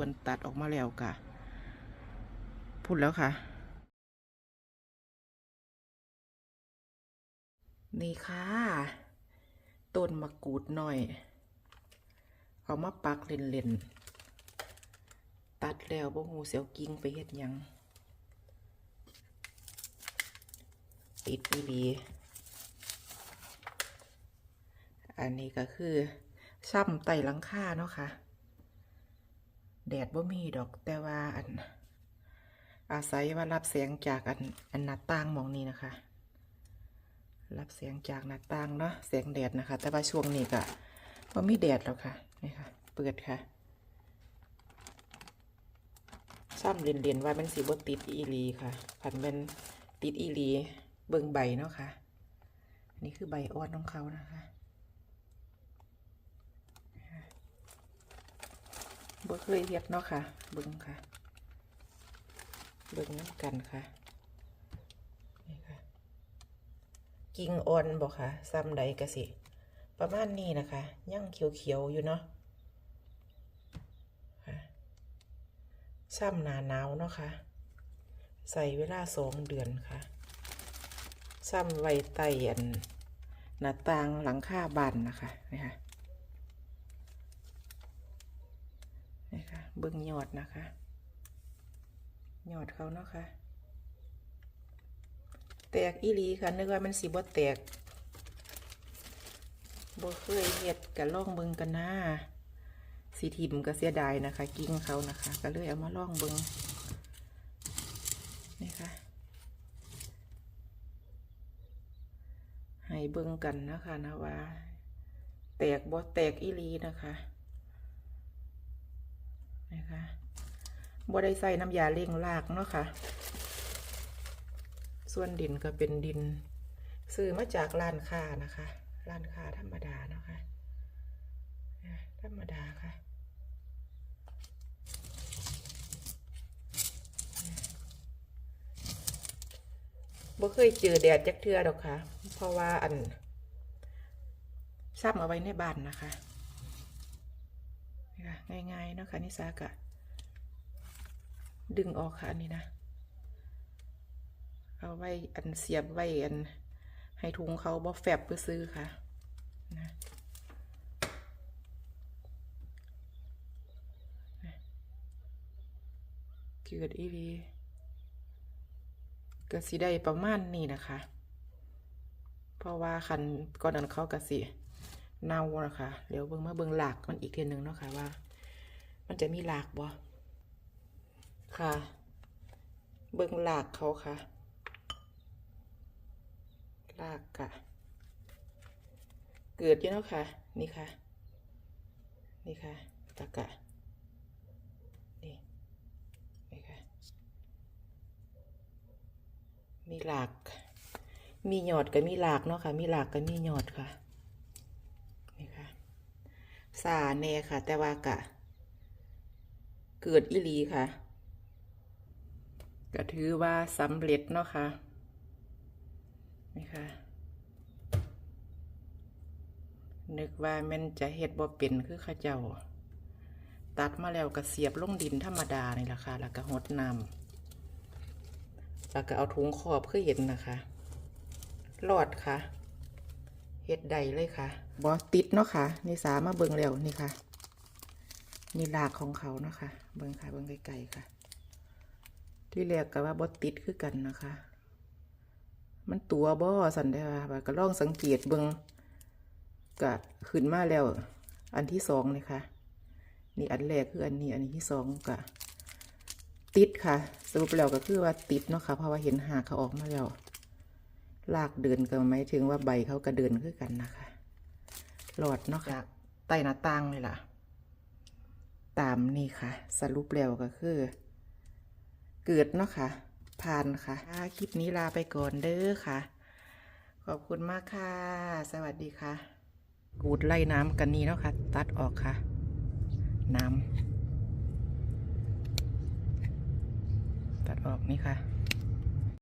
ส่วนตัดออกมาแล้วค่ะพูดแล้วค่ะ นี่ค่ะต้นมะกรูดหน่อย เอามาปักเล่นๆ ตัดแล้วบ่หูเสียวกิ่งไปเฮ็ดยัง ติดอีหลีอันนี้ก็คือซ้ำไต่หลังคาเนาะค่ะ แดดบ่มีดอกแต่ว่าอัน อาศัยว่ารับแสงจากอันอันหน้าต่างมองนี้นะคะ รับแสงจากหน้าต่างเนาะแสงแดดนะคะ แต่ว่าช่วงนี้ก็บ่มีแดดแล้วค่ะนี่ค่ะ เปิดค่ะซ้ำเรียนๆว่ามันสีบ่ติดอีหลีค่ะผันเป็นติดอีหลีเบิ่งใบเนาะค่ะ นี่คือใบอ่อนของเขานะคะ บ่เคยเฮ็ดเนาะค่ะเบิ่งค่ะเบิ่งน้ำกันค่ะนี่ค่ะกิ่งอ่อนบอกค่ะซ้ำใดกะสิ ประมาณนี้นะคะยังเขียวๆอยู่เนาะค่ะซ้ำหนาหนาวเนาะค่ะใส่เวลาสองเดือนค่ะซ้ำไว้ไต่อันหน้าต่างหลังคาบานนะคะนี่ค่ะนี่ค่ะ เบิ้งยอดนะคะ ยอดเขาเนาะค่ะ แตกอีลีค่ะนึกว่ามันสีบ่แตกบ่เคยเฮ็ดกะล่องเบิงกันนะสีทิมก็เสียดายนะคะ กิ้งเขานะคะ ก็เลยเอามาล่องเบิงนี่ค่ะให้เบิ่งกันนะคะนะว่า แตกบ่แตกอีลีนะคะ นะคะบ่ได้ใส่น้ำยาเล่งรากเนาะค่ะ ส่วนดินก็เป็นดิน ซื้อมาจากร้านค้านะคะ ร้านค้าธรรมดาเนาะคะ่ะธรรมดาค่ะบ่เคยเจอแดดจักเทือดอกค่ะ เพราะว่าอันซ้ำเอาไว้ในบ้านนะคะ ง่ายๆเนาะค่ะนิสากะดึงออกค่ะอันนี้นะ เอาไว้อันเสียบไว้อัน ให้ทุงเขาบ่แฟบเพื่อซื้อค่ะนะเกิดอีรีก็สิได้ประมาณนี้นะคะ เพราะว่าคันก่อนนั้นเขาก็สิ เน่านะคะเดี๋ยวเบิ่งมาเบิ่งหลากมันอีกทีหนึ่งเนาะค่ะว่า มันจะมีหลากบ่ค่ะ เบิ่งหลากเขาค่ะหลากค่ะ เกิดอยู่เนาะค่ะ นี่ค่ะ นี่ค่ะตะกะนี่นี่ค่ะ มีหลากมีหยอดกับมีหลากเนาะค่ะ มีหลากกับมีหยอดค่ะนี่ค่ะ สาแน่ค่ะ แต่ว่ากะ เกิดอีลีค่ะก็ถือว่าสำเร็จเนาะค่ะนี่ค่ะ นึกว่ามันจะเฮ็ดบ่เป็นคือข้าเจ้า ตัดมาแล้วก็เสียบลงดินธรรมดานี่แหละค่ะ แล้วก็หดน้ำแล้วก็เอาถุงขอบคือเห็นนะคะ รอดค่ะ เฮ็ดใดเลยค่ะบ่ติดเนาะค่ะนี่สามาเบิ่งแล้วนี่ค่ะ นี่ลากของเขาเนาะค่ะเบิ่งค่ะเบิ่งไกลๆค่ะ ที่แรกก็ว่าบ่ติดคือกันนะคะ มันตัวบ่สันได้ว่าว่าก็ลองสังเกตเบิ่งก็ขึ้นมาแล้ว อันที่สองนี่ค่ะ นี่อันแรกคืออันนี้อันนี้ที่สองก็ติดค่ะ สรุปแล้วก็คือว่าติดเนาะค่ะเพราะว่าเห็นหากเขาออกมาแล้ว ลากเดินก็หมายถึงว่าใบเขาก็เดินคือกันนะคะ หลอดเนาะค่ะใต้หน้าต่างเลยล่ะ ตามนี่ค่ะ สรุปแล้วก็คือ เกิดเนาะค่ะ ผ่านค่ะ คลิปนี้ลาไปก่อนเด้อค่ะ ขอบคุณมากค่ะ สวัสดีค่ะ กูดไล่น้ำกันนี้เนาะค่ะ ตัดออกค่ะ น้ำตัดออกนี่ค่ะ